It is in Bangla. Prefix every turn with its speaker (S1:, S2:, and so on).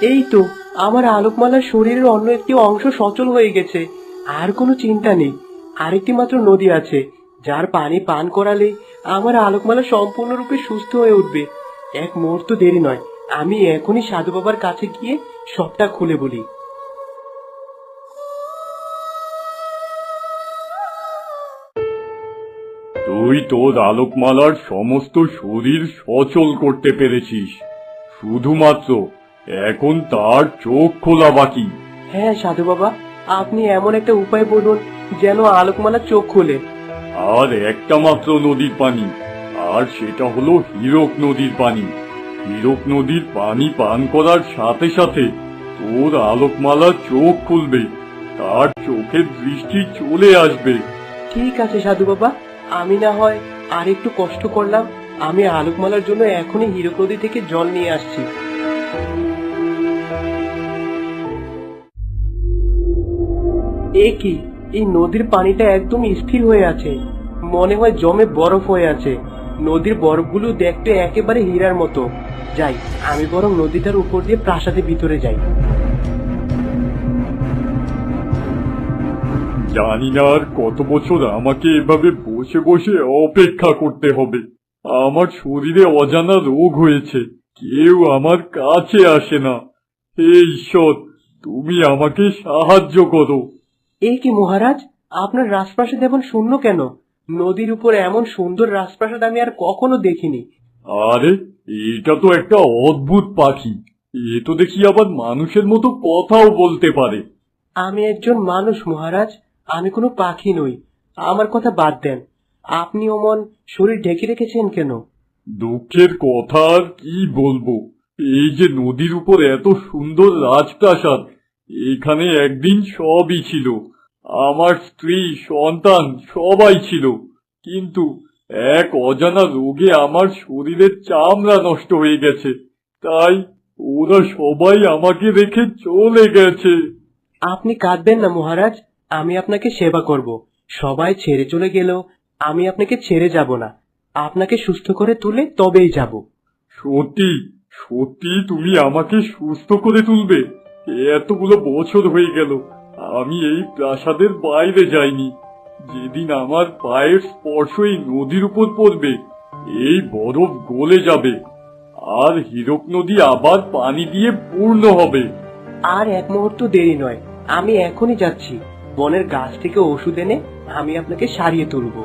S1: এই তো, আমার আলোকমালার শরীরের অন্য একটি অংশ সচল হয়ে গেছে। আর কোনো চিন্তা নেই। আরেকটি মাত্র নদী আছে, যার পানি পান করালে আমার আলোকমালা সম্পূর্ণরূপে সুস্থ হয়ে উঠবে। এক মুহূর্ত দেরি নয়, আমি এখনই সাধু বাবার কাছে গিয়ে সবটা খুলে বলি।
S2: তুই তোর আলোকমালার সমস্ত শরীর সচল করতে পেরেছিস। শুধুমাত্র এখন তার চোখ খোলা বাকি।
S1: হ্যাঁ সাধু বাবা আপনি এমন একটা উপায় বলুন যেন আলোকমালা চোখ খোলে।
S2: আর একটা মাত্র নদীর পানি আর সেটা হলো হীরক নদীর পানি। হীরক নদীর পানি পান করার সাথে সাথে তোর আলোকমালা চোখ খুলবে তার চোখের দৃষ্টি চলে আসবে।
S1: ঠিক আছে সাধু বাবা আমি না হয় আর একটু কষ্ট করলাম। আমি আলোকমালার জন্য এখনই হীরক নদী থেকে জল নিয়ে আসছি। এ কি? এই নদীর পানিটা একদম স্থির হয়ে আছে। মনে হয় জমে বরফ হয়ে আছে। নদীর বরফগুলো দেখতে একেবারে হীরার মতো। যাই, আমি বরং নদীটার উপর দিয়ে প্রাসাদের ভিতরে যাই।
S2: জানি না আর কত বছর আমাকে এভাবে বসে বসে অপেক্ষা করতে হবে। আমার শরীরে অজানা রোগ হয়েছে। কেউ আমার কাছে আসে না। হে ঈশ্বর তুমি আমাকে সাহায্য করো।
S1: এ কি মহারাজ? আপনার রাজপ্রাসাদ এমন শূন্য কেন? নদীর উপর এমন সুন্দর রাজপ্রাসাদ আমি আর কখনো দেখিনি।
S2: আরে এটা তো একটা অদ্ভুত পাখি। এ তো দেখি আবার মানুষের মতো কথাও বলতে পারে।
S1: আমি একজন মানুষ মহারাজ। আমি কোনো পাখি নই। আমার কথা বাদ দেন। আপনি অমন শরীর ঢেকে রেখেছেন কেন?
S2: দুঃখের কথা আর কি বলব? এই যে নদীর উপর এত সুন্দর রাজপ্রাসাদ এখানে একদিন সবই ছিল। আমার স্ত্রী সন্তান সবাই ছিল। কিন্তু এক অজানা রোগে আমার শরীরের চামড়া নষ্ট হয়ে গেছে। তাই ওরা সবাই আমাকে রেখে চলে গেছে।
S1: আপনি কাঁদবেন না মহারাজ আমি আপনাকে সেবা করব। সবাই ছেড়ে চলে গেলেও আমি আপনাকে ছেড়ে যাব না। আপনাকে সুস্থ করে তুলে তবেই যাব।
S2: সত্যি সত্যি তুমি আমাকে সুস্থ করে তুলবে। এতগুলো বছর হয়ে গেল আমি এই প্রাসাদের বাইরে যাইনি। যেদিন আমার পায়ের স্পর্শ এই নদীর উপর পড়বে এই বরফ গলে যাবে আর হীরক নদী আবার পানি দিয়ে পূর্ণ হবে।
S1: আর এক মুহূর্ত দেরি নয় আমি এখনই যাচ্ছি। বনের গাছ থেকে ওষুধ এনে আমি আপনাকে সারিয়ে তুলবো।